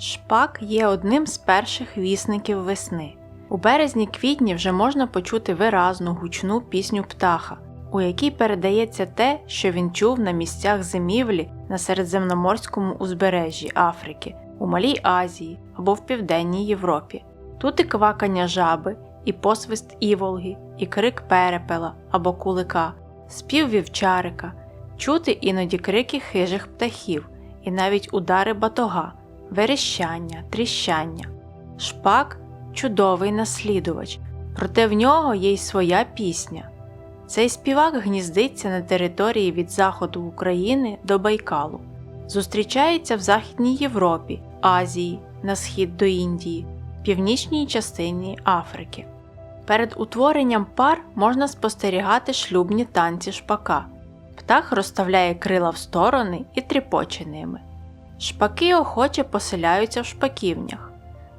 Шпак є одним з перших вісників весни. У березні-квітні вже можна почути виразну гучну пісню птаха, у якій передається те, що він чув на місцях зимівлі на середземноморському узбережжі Африки, у Малій Азії або в Південній Європі. Тут і квакання жаби, і посвист іволги, і крик перепела або кулика, спів вівчарика, чути іноді крики хижих птахів, і навіть удари батога, верещання, тріщання. Шпак чудовий наслідувач, проте в нього є й своя пісня. Цей співак гніздиться на території від заходу України до Байкалу, зустрічається в Західній Європі, Азії, на схід до Індії, північній частині Африки. Перед утворенням пар можна спостерігати шлюбні танці шпака. Птах розставляє крила в сторони і тріпоче ними. Шпаки охоче поселяються в шпаківнях.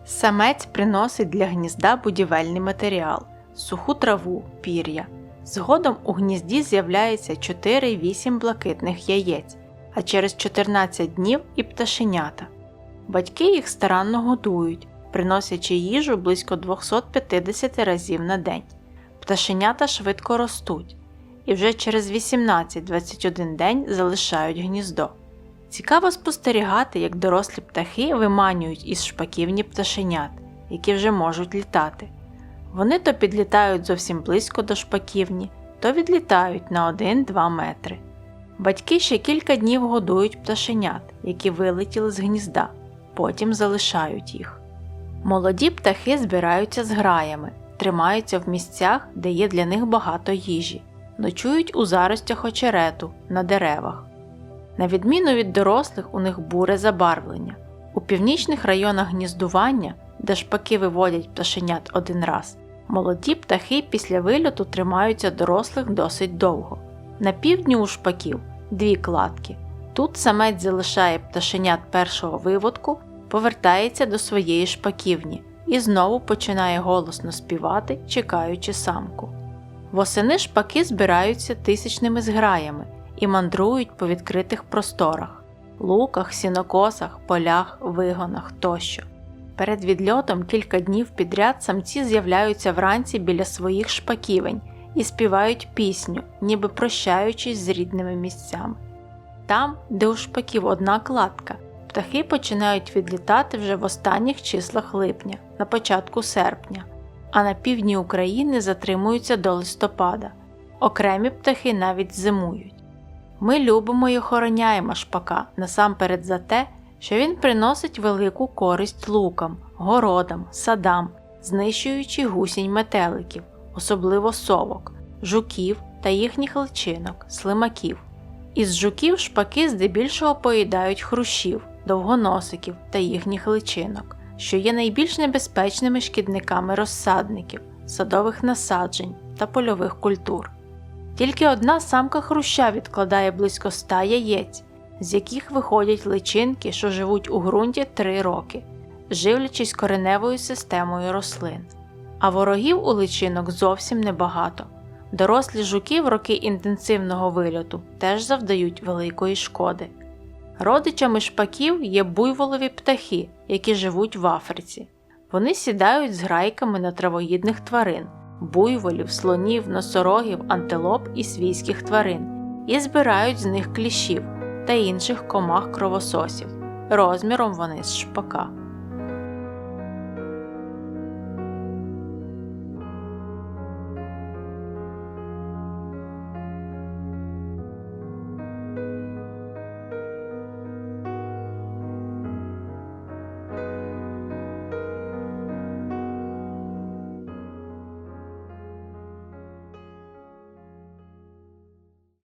Самець приносить для гнізда будівельний матеріал, суху траву, пір'я. Згодом у гнізді з'являється 4-8 блакитних яєць, а через 14 днів і пташенята. Батьки їх старанно годують, приносячи їжу близько 250 разів на день. Пташенята швидко ростуть і вже через 18-21 день залишають гніздо. Цікаво спостерігати, як дорослі птахи виманюють із шпаківні пташенят, які вже можуть літати. Вони то підлітають зовсім близько до шпаківні, то відлітають на 1-2 метри. Батьки ще кілька днів годують пташенят, які вилетіли з гнізда, потім залишають їх. Молоді птахи збираються з граями, тримаються в місцях, де є для них багато їжі, ночують у заростях очерету на деревах. На відміну від дорослих, у них буре забарвлення. У північних районах гніздування, де шпаки виводять пташенят один раз, молоді птахи після вильоту тримаються дорослих досить довго. На півдні у шпаків дві кладки. Тут самець залишає пташенят першого виводку, повертається до своєї шпаківні і знову починає голосно співати, чекаючи самку. Восени шпаки збираються тисячними зграями і мандрують по відкритих просторах луках, сінокосах, полях, вигонах тощо. Перед відльотом кілька днів підряд самці з'являються вранці біля своїх шпаківень і співають пісню, ніби прощаючись з рідними місцями. Там, де у шпаків одна кладка, птахи починають відлітати вже в останніх числах липня, на початку серпня, а на півдні України затримуються до листопада. Окремі птахи навіть зимують. Ми любимо й охороняємо шпака насамперед за те, що він приносить велику користь лукам, городам, садам, знищуючи гусінь метеликів, особливо совок, жуків та їхніх личинок, слимаків. Із жуків шпаки здебільшого поїдають хрущів, довгоносиків та їхніх личинок, що є найбільш небезпечними шкідниками розсадників, садових насаджень та польових культур. Тільки одна самка хруща відкладає близько ста яєць, з яких виходять личинки, що живуть у ґрунті 3 роки, живлячись кореневою системою рослин. А ворогів у личинок зовсім небагато. Дорослі жуки в роки інтенсивного вильоту теж завдають великої шкоди. Родичами шпаків є буйволові птахи, які живуть в Африці. Вони сідають з грайками на травоїдних тварин, буйволів, слонів, носорогів, антилоп і свійських тварин, і збирають з них кліщів та інших комах кровососів. Розміром вони з шпака.